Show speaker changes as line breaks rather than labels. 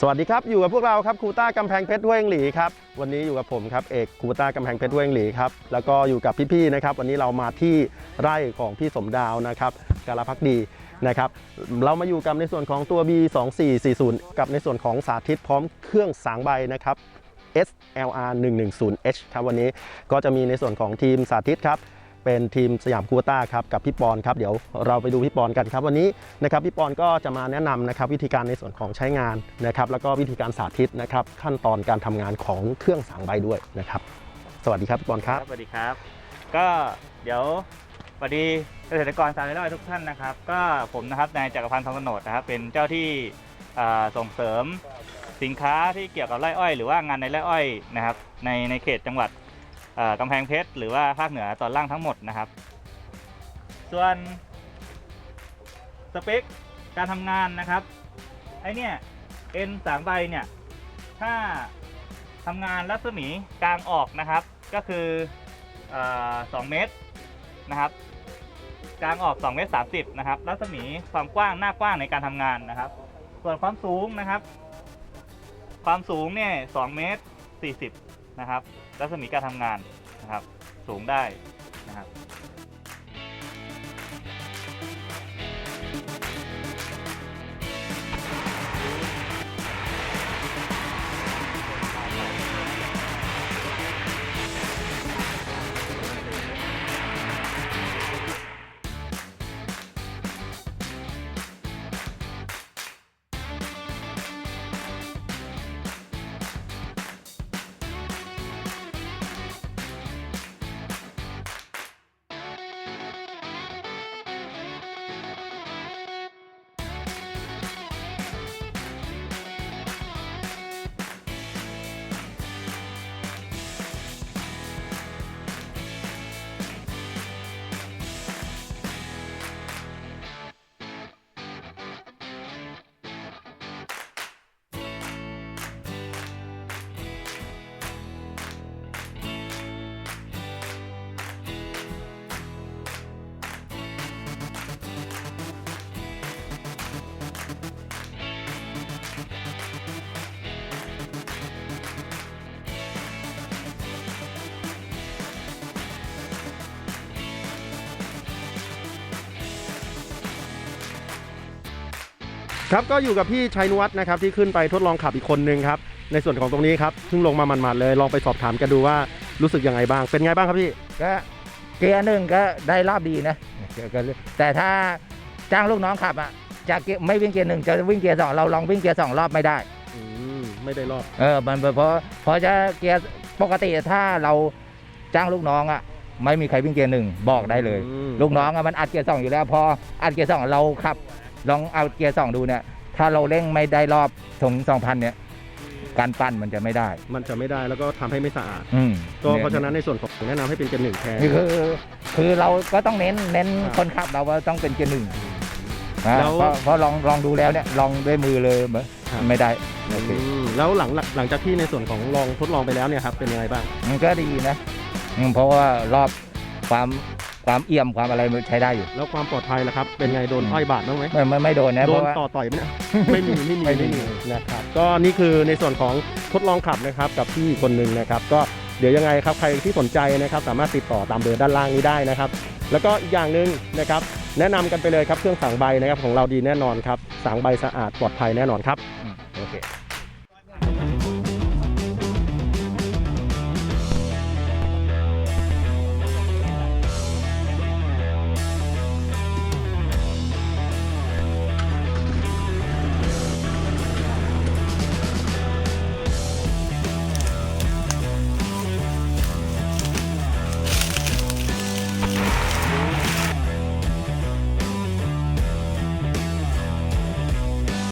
สวัสดีครับ อยู่กับพวกเราครับครูต้ากำแพงเพชรห้วยหลีครับวันนี้อยู่กับผมครับเอกครูต้ากำแพงเพชรห้วยหลีครับแล้วก็อยู่กับพี่ๆนะครับวันนี้เรามาที่ไร่ของพี่สมดาวนะครับกาลพักดีนะครับเรามาอยู่กับในส่วนของตัว B2440 กับในส่วนของสาธิตพร้อมเครื่องสางใบนะครับ SLR 110H ครับวันนี้ก็จะมีในส่วนของทีมสาธิตครับ เป็นทีมสยามคูต้าครับกับพี่ปอนครับเดี๋ยวเราไปดูพี่ปอนกันครับ วันนี้นะครับพี่ปอนก็จะมาแนะนำนะครับวิธีการในส่วนของใช้งานนะครับแล้วก็วิธีการสาธิตนะครับขั้นตอนการทำงานของเครื่องสางใบด้วยนะครับ สวัสดีครับพี่ปอนครับ
สวัสดีครับ ก็เดี๋ยวสวัสดีเกษตรกรชาวไร่อ้อยทุกท่านนะครับ ก็ผมนะครับนายจักรพันธ์ทองกนดนะครับเป็นเจ้าที่ส่งเสริมสินค้าที่เกี่ยวกับไร่อ้อย หรือว่างานในไร่อ้อยนะครับในในเขตจังหวัด กำแพงเพชรหรือว่าภาคเหนือตอนล่างทั้งหมดนะครับ ส่วนสเปคการทำงานนะครับไอเนี่ยเอ็นสามใบเนี่ยถ้าทำงานรัศมีกลางออกนะครับ ก็คืออา2เมตรนะครับกลางออก2เมตร30นะครับรัศมีความกว้างหน้ากว้างในการทำงานนะครับ ส่วนความสูงนะครับ ความสูงเนี่ย2เมตร40 นะครับ รัศมีการทำงานนะครับ สูงได้นะครับ
ครับก็อยู่กับพี่ชัยนวัฒน์นะครับที่ขึ้นไปทดลองขับอีกคนนึงครับในส่วนของตรงนี้ครับเพิ่งลงมาหมันๆเลยลองไปสอบถามกันดูว่ารู้สึกยังไงบ้าง เป็นไงบ้างครับพี่
ก็เกียร์หนึ่งก็ได้รอบดีนะก็แต่ถ้าจ้างลูกน้องขับอะจะเกียร์ไม่วิ่งเกียร์หนึ่งจะวิ่งเกียร์สองเราลองวิ่งเกียร์สองรอบไม่ได้
อืมไม่ได้รอบ
เออมันเพราะเพราะจะเกียร์ปกติถ้าเราจ้างลูกน้องอะไม่มีใครวิ่งเกียร์หนึ่งบอกได้เลย
อืม
ลูกน้องอะมันอัดเกียร์สองอยู่แล้ว พออัดเกียร์สองเราขับ ลองเอาเกียร์สองดูเนี่ย ถ้าเราเร่งไม่ได้รอบถึงสองพันเนี่ย การปั้นมันจะไม่ได้
มันจะไม่ได้แล้วก็ทำให้ไม่สะอาด
อืม
ก็เพราะฉะนั้นในส่วนของแนะนำให้เป็นเกียร์หนึ่งแทน
นี่คือคือเราก็ต้องเน้นเน้น
ครับ
คนขับเราว่าต้องเป็นเกียร์หนึ่งอ่า
แล้ว
เพราะเพราะลองลองดูแล้วเนี่ยลองด้วยมือเลยเหมือน
ครับ
ไม่ได้โอเค
อืมแล้วหลังหลังจากที่ในส่วนของลองทดลองไปแล้วเนี่ยครับเป็นยังไงบ้าง
มันก็ดีนะอืมเพราะว่ารอบความ ความเอี่ยมความอะไรมันใช้ได้อยู่
แล้วความปลอดภัยล่ะครับ เป็นไงโดนอ้อยบาดบ้างไหม
ไม่ไม่ไม่โดนนะ
โด
เพ
น
ราะว่า
ต่อต่อยไหมเนี่ย ไม่มีไม่มี
ไม่มี
ไม่มีนะครับ ก็นี่คือในส่วนของทดลองขับนะครับกับพี่คนหนึ่งนะครับ ก็เดี๋ยวยังไงครับใครที่สนใจนะครับ สามารถติดต่อตามเบอร์ด้านล่างนี้ได้นะครับ แล้วก็อีกอย่างหนึ่งนะครับ แนะนำกันไปเลยครับเครื่องสางใบนะครับของเราดีแน่นอนครับสางใบสะอาดปลอดภัยแน่นอนครับ
อืมโอเค